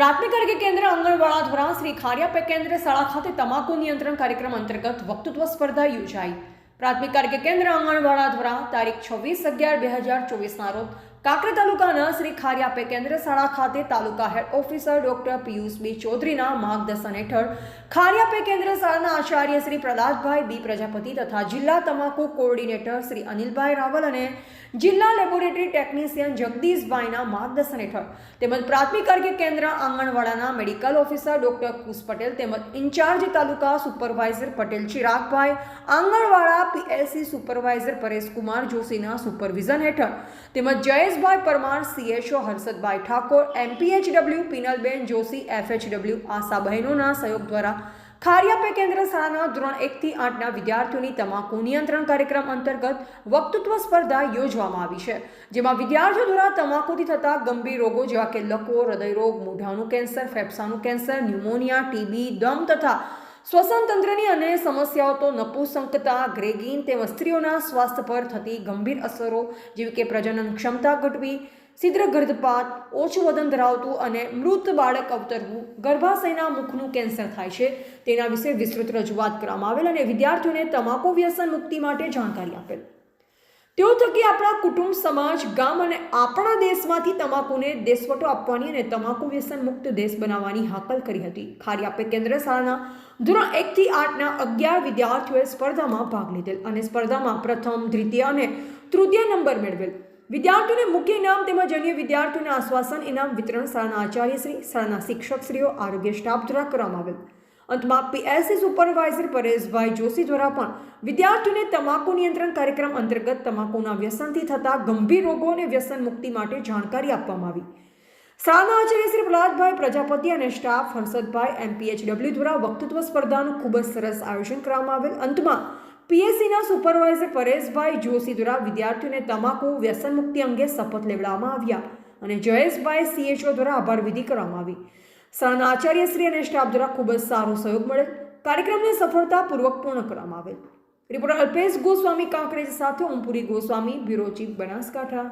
પ્રાથમિક આરોગ્ય કેન્દ્ર આંગણવાડા દ્વારા શ્રી ખારિયા પે કેન્દ્ર શાળા ખાતે તમાકુ નિયંત્રણ કાર્યક્રમ અંતર્ગત વક્તૃત્વ સ્પર્ધા યોજાઈ. પ્રાથમિક આરોગ્ય કેન્દ્ર આંગણવાડા દ્વારા તારીખ છવ્વીસ અગિયાર બે હજાર ચોવીસના રોજ કાંકરે તાલુકાના શ્રી ખારિયાપે કેન્દ્ર શાળા ખાતે taluka head officer doctor Piyush B ચૌધરીના માર્ગદર્શન હેઠળ ખારિયાપે કેન્દ્ર શાળાના આચાર્ય શ્રી પ્રદાશભાઈ બી પ્રજાપતિ તથા જિલ્લા તમાકુ કોઓર્ડિનેટર શ્રી અનિલભાઈ રાવલ અને જિલ્લા લેબોરેટરી ટેકનિશિયન જગદીશભાઈના માર્ગદર્શન હેઠળ તેમજ પ્રાથમિક આરોગ્ય કેન્દ્ર આંગણવાડાના medical officer doctor Kush Patel તેમજ ઇન્ચાર્જ તાલુકા સુપરવાઇઝર પટેલ ચિરાગભાઈ, આંગણવાડા પીએલસી સુપરવાઇઝર પરેશકુમાર જોશીના સુપરવિઝન હેઠળ તેમજ Jayeshbhai Parmar CHO Harshadbhai Thakor MPHW Pinalben Joshi FHW ASHA બહેનોના સહયોગ દ્વારા ખારિયા પે કેન્દ્ર શાળાના ધોરણ એકથી આઠના વિદ્યાર્થીઓની તમાકુ નિયંત્રણ કાર્યક્રમ અંતર્ગત વક્તૃત્વ સ્પર્ધા યોજવામાં આવી છે, જેમાં વિદ્યાર્થીઓ દ્વારા તમાકુથી થતા ગંભીર રોગો જેવા કે લકવો, હૃદયરોગ, મોઢાનું કેન્સર, ફેફસાનું કેન્સર, ન્યુમોનિયા, ટીબી, દમ તથા શ્વસન તંત્રની સમસ્યાઓ તો નપુસંકતા ગ્રેગીન તેમજ સ્ત્રીઓના સ્વાસ્થ્ય પર થતી ગંભીર અસરો જેવી કે પ્રજનન ક્ષમતા ઘટવી છિદ્ર ગર્ભપાત, ઓછું વજન ધરાવતું અને મૃત બાળક અવતરવું, ગર્ભાશયના મુખનું કેન્સર થાય છે. તેના વિશે વિસ્તૃત રજૂઆત કરવામાં આવેલ અને વિદ્યાર્થીઓને તમાકુ વ્યસન મુક્તિ માટે જાણકારી આપેલ. તેઓ થકી આપણા કુટુંબ સમાજ, ગામ અને આપણા દેશમાંથી તમાકુને દેશવટો આપવાની અને તમાકુ વ્યસન મુક્ત દેશ બનાવવાની હાકલ કરી હતી. ખારી કેન્દ્ર શાળાના ધોરણ એકથી આઠના અગિયાર વિદ્યાર્થીઓએ સ્પર્ધામાં ભાગ લીધેલ અને સ્પર્ધામાં પ્રથમ, દ્વિતીય અને તૃતીય નંબર મેળવેલ. વિદ્યાર્થીઓને મુખ્ય ઇનામ તેમજ અન્ય વિદ્યાર્થીઓને આશ્વાસન, ઇનામ વિતરણ શાળાના આચાર્યશ્રી શાળાના શિક્ષકશ્રીઓ, આરોગ્ય સ્ટાફ દ્વારા કરવામાં આવેલ. અંતમાં પીએસસી સુપરવાઇઝર પરેશભાઈ જોશી દ્વારા પણ વિદ્યાર્થીઓને તમાકુ નિયંત્રણ કાર્યક્રમ અંતર્ગત તમાકુના વ્યસનથી થતા ગંભીર રોગો અને વ્યસન મુક્તિ માટે જાણકારી આપવામાં આવી. શાળાના આચાર્ય શ્રી પ્રહલાદભાઈ પ્રજાપતિ અને સ્ટાફ હર્ષદભાઈ એમપીએચડબલ્યુ દ્વારા વક્તૃત્વ સ્પર્ધાનું ખૂબ જ સરસ આયોજન કરવામાં આવેલ. અંતમાં પીએસસીના સુપરવાઇઝર પરેશભાઈ જોશી દ્વારા વિદ્યાર્થીઓને તમાકુ વ્યસન મુક્તિ અંગે શપથ લેવડાવવામાં આવ્યા અને જયેશભાઈ સીએચઓ દ્વારા આભાર વિધિ કરવામાં આવી. શાળાના આચાર્યશ્રી અને સ્ટાફ દ્વારા ખૂબ જ સારો સહયોગ મળેલ. કાર્યક્રમને સફળતાપૂર્વક પૂર્ણ કરવામાં આવેલ. રિપોર્ટર અલ્પેશ ગોસ્વામી કાંકરેજ સાથે ઓમપુરી ગોસ્વામી, બ્યુરો ચીફ બનાસકાંઠા.